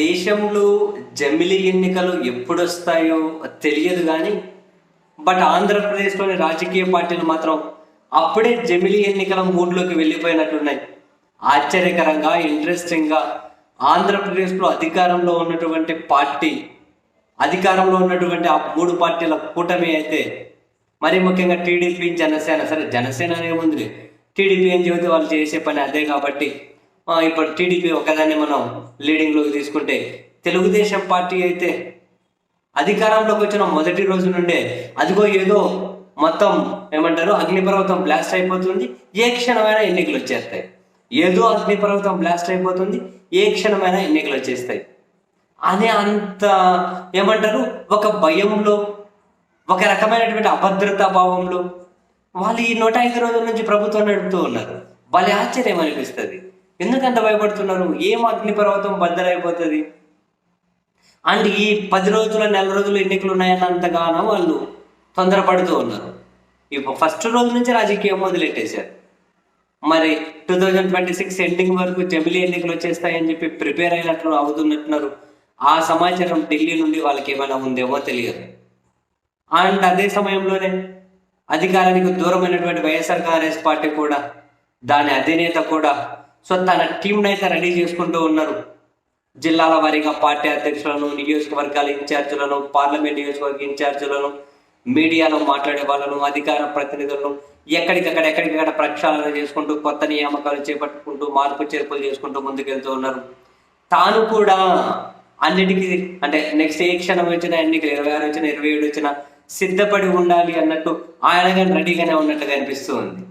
దేశంలో జమిలి ఎన్నికలు ఎప్పుడు వస్తాయో తెలియదు కానీ బట్ ఆంధ్రప్రదేశ్లోని రాజకీయ పార్టీలు మాత్రం అప్పుడే జమిలి ఎన్నికల మూడ్లోకి వెళ్ళిపోయినట్టున్నాయి. ఆశ్చర్యకరంగా ఇంట్రెస్టింగ్గా ఆంధ్రప్రదేశ్లో అధికారంలో ఉన్నటువంటి పార్టీ అధికారంలో ఉన్నటువంటి ఆ మూడు పార్టీల కూటమి అయితే మరి ముఖ్యంగా టీడీపీ జనసేన సరే జనసేన ఉంది. టీడీపీ ఏం చెబితే వాళ్ళు చేసే పని అదే కాబట్టి ఇప్పుడు టీడీపీ ఒకదాన్ని మనం లీడింగ్లోకి తీసుకుంటే తెలుగుదేశం పార్టీ అయితే అధికారంలోకి వచ్చిన మొదటి రోజు నుండే అదిగో ఏదో మొత్తం ఏమంటారు అగ్నిపర్వతం బ్లాస్ట్ అయిపోతుంది. ఏ క్షణమైనా ఎన్నికలు వచ్చేస్తాయి. ఏదో అగ్నిపర్వతం బ్లాస్ట్ అయిపోతుంది. ఏ క్షణమైనా ఎన్నికలు వచ్చేస్తాయి. అనే అంత ఏమంటారు ఒక భయంలో ఒక రకమైనటువంటి అభద్రతా భావంలో వాళ్ళు ఈ నూట ఐదు రోజుల నుంచి ప్రభుత్వం నడుపుతూ ఉన్నారు. వాళ్ళ ఆశ్చర్యం అనిపిస్తుంది. ఎందుకంత భయపడుతున్నారు ఏం అగ్నిపర్వతం బద్దలైపోతుంది? అండ్ ఈ పది రోజుల నెల రోజులు ఎన్నికలు ఉన్నాయన్నంతగానో వాళ్ళు తొందరపడుతూ ఉన్నారు. ఇప్పుడు ఫస్ట్ రోజు నుంచి రాజకీయం మొదలెట్టేశారు. మరి two thousand twenty six ending వరకు జమిలీ ఎన్నికలు వచ్చేస్తాయని చెప్పి ప్రిపేర్ అయినట్లు అవుతున్నట్టున్నారు. ఆ సమాచారం ఢిల్లీ నుండి వాళ్ళకి ఏమైనా ఉందేమో తెలియదు. అండ్ అదే సమయంలోనే అధికారానికి దూరమైనటువంటి వైఎస్ఆర్ కాంగ్రెస్ పార్టీ కూడా దాని అధినేత కూడా సో తన టీంని అయితే రెడీ చేసుకుంటూ ఉన్నారు. జిల్లాల వారీగా పార్టీ అధ్యక్షులను నియోజకవర్గాల ఇన్ఛార్జీలను పార్లమెంట్ నియోజకవర్గ ఇన్ఛార్జీలను మీడియాలో మాట్లాడే వాళ్ళను అధికార ప్రతినిధులను ఎక్కడికక్కడ ఎక్కడికక్కడ ప్రక్షాళన చేసుకుంటూ కొత్త నియామకాలు చేపట్టుకుంటూ మార్పు చేర్పులు చేసుకుంటూ ముందుకెళ్తూ ఉన్నారు. తాను కూడా అన్నిటికీ అంటే నెక్స్ట్ ఏ క్షణం వచ్చినా ఎన్నికలు ఇరవై ఆరు వచ్చినా ఇరవై ఏడు వచ్చినా సిద్ధపడి ఉండాలి అన్నట్టు ఆయన కానీ రెడీగానే ఉన్నట్టుగా అనిపిస్తూ ఉంది.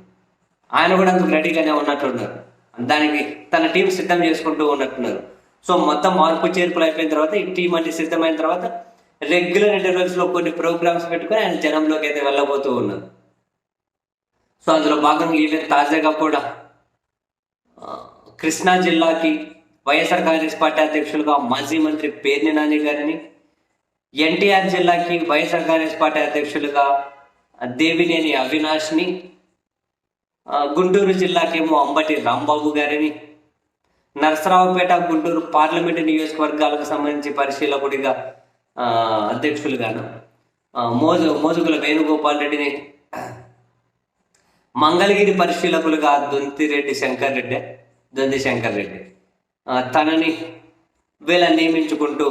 ఆయన కూడా అందుకు రెడీగానే ఉన్నట్టున్నారు. దానికి తన టీం సిద్ధం చేసుకుంటూ ఉన్నట్టున్నారు. సో మొత్తం మార్పు చేర్పులు అయిపోయిన తర్వాత ఈ టీం అంటే సిద్ధమైన తర్వాత రెగ్యులర్ ఇంటర్వెల్స్లో కొన్ని ప్రోగ్రామ్స్ పెట్టుకొని ఆయన జనంలోకి అయితే వెళ్ళబోతూ ఉన్నారు. సో అందులో భాగంగా ఈవెన్ తాజాగా కూడా కృష్ణా జిల్లాకి వైఎస్ఆర్ కాంగ్రెస్ పార్టీ అధ్యక్షులుగా మాజీ మంత్రి పేర్ని నాని గారిని ఎన్టీఆర్ జిల్లాకి వైఎస్ఆర్ కాంగ్రెస్ పార్టీ అధ్యక్షులుగా దేవినేని అవినాష్ని గుంటూరు జిల్లాకేమో అంబటి రాంబాబు గారిని. నరసరావుపేట గుంటూరు పార్లమెంటు నియోజకవర్గాలకు సంబంధించి పరిశీలకుడిగా అధ్యక్షులుగాను మోజు మోజుగుల వేణుగోపాల్ రెడ్డిని మంగళగిరి పరిశీలకులుగా దొంతిరెడ్డి శంకర్ రెడ్డి దొంతి శంకర్ రెడ్డి. తనని వీళ్ళ నియమించుకుంటూ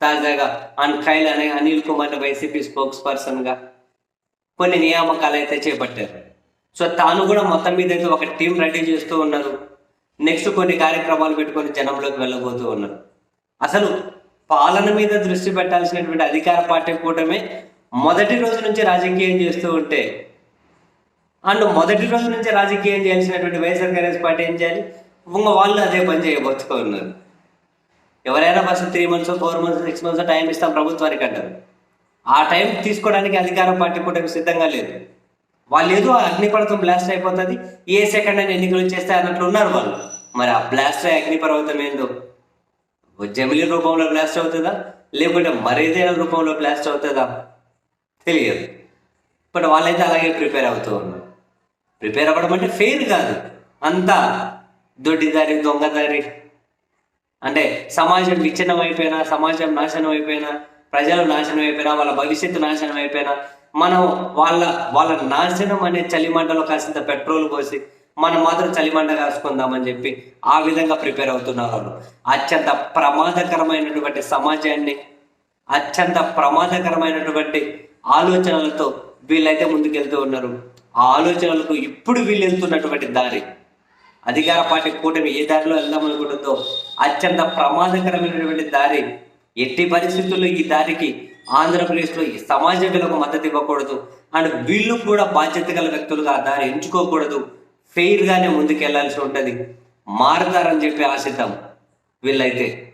తాజాగా అన్ ఖైల్ అనే అనిల్ కుమార్ వైసీపీ స్పోక్స్ పర్సన్గా కొన్ని నియామకాలు అయితే చేపట్టారు. సో తాను కూడా మొత్తం మీద అయితే ఒక టీం రెడీ చేస్తూ ఉన్నారు. నెక్స్ట్ కొన్ని కార్యక్రమాలు పెట్టుకొని జనంలోకి వెళ్ళబోతూ ఉన్నారు. అసలు పాలన మీద దృష్టి పెట్టాల్సినటువంటి అధికార పార్టీ కూటమే మొదటి రోజు నుంచి రాజకీయం చేస్తూ ఉంటే అండ్ మొదటి రోజు నుంచి రాజకీయం చేయాల్సినటువంటి వైఎస్ఆర్ కాంగ్రెస్ పార్టీ ఏం చేయాలి? ఇంకా వాళ్ళు అదే పని చేయబోతూ ఉన్నారు. ఎవరైనా first three months four months six months time ఇస్తాం ప్రభుత్వానికి అంటారు. ఆ టైం తీసుకోవడానికి అధికార పార్టీ కూటమి సిద్ధంగా లేదు. వాళ్ళు ఏదో ఆ అగ్నిపర్వతం బ్లాస్ట్ అయిపోతుంది. ఏ సెకండ్ అని ఎన్నికలు వచ్చేస్తాయి అన్నట్లు ఉన్నారు వాళ్ళు. మరి ఆ బ్లాస్ట్ అగ్నిపర్వతం ఏందో? జమిలి రూపంలో బ్లాస్ట్ అవుతుందా? లేకుంటే మరేదైనా రూపంలో బ్లాస్ట్ అవుతుందా? తెలియదు. బట్ వాళ్ళైతే అలాగే ప్రిపేర్ అవుతూ ఉన్నారు. ప్రిపేర్ అవ్వడం అంటే ఫెయిర్ కాదు. అంతా దొడ్డిదారి దొంగదారి. అంటే సమాజం విచ్ఛిన్నం అయిపోయినా సమాజం నాశనం అయిపోయినా ప్రజలు నాశనం అయిపోయినా వాళ్ళ భవిష్యత్తు నాశనం అయిపోయినా మనం వాళ్ళ వాళ్ళ నాశనం అనే చలిమంటలో కాసింత పెట్రోల్ పోసి మనం మాత్రం చలిమంట కాసుకుందామని చెప్పి ఆ విధంగా ప్రిపేర్ అవుతున్నారు వాళ్ళు. అత్యంత ప్రమాదకరమైనటువంటి సమాజాన్ని అత్యంత ప్రమాదకరమైనటువంటి ఆలోచనలతో వీళ్ళైతే ముందుకెళ్తూ ఉన్నారు. ఆ ఆలోచనలకు ఇప్పుడు వీళ్ళు వెళ్తున్నటువంటి దారి. అధికార పార్టీ కూటమి ఏ దారిలో వెళ్దాం అనుకుంటుందో అత్యంత ప్రమాదకరమైనటువంటి దారి. ఎట్టి పరిస్థితుల్లో ఈ దారికి ఆంధ్రప్రదేశ్లో ఈ సమాజ వీళ్ళకు మద్దతు ఇవ్వకూడదు. అండ్ వీళ్ళు కూడా బాధ్యత గల వ్యక్తులుగా దారి ఎంచుకోకూడదు. ఫెయిర్గానే ముందుకెళ్ళాల్సి ఉంటుంది. మారతారని చెప్పి ఆశిద్దాం. వీళ్ళైతే.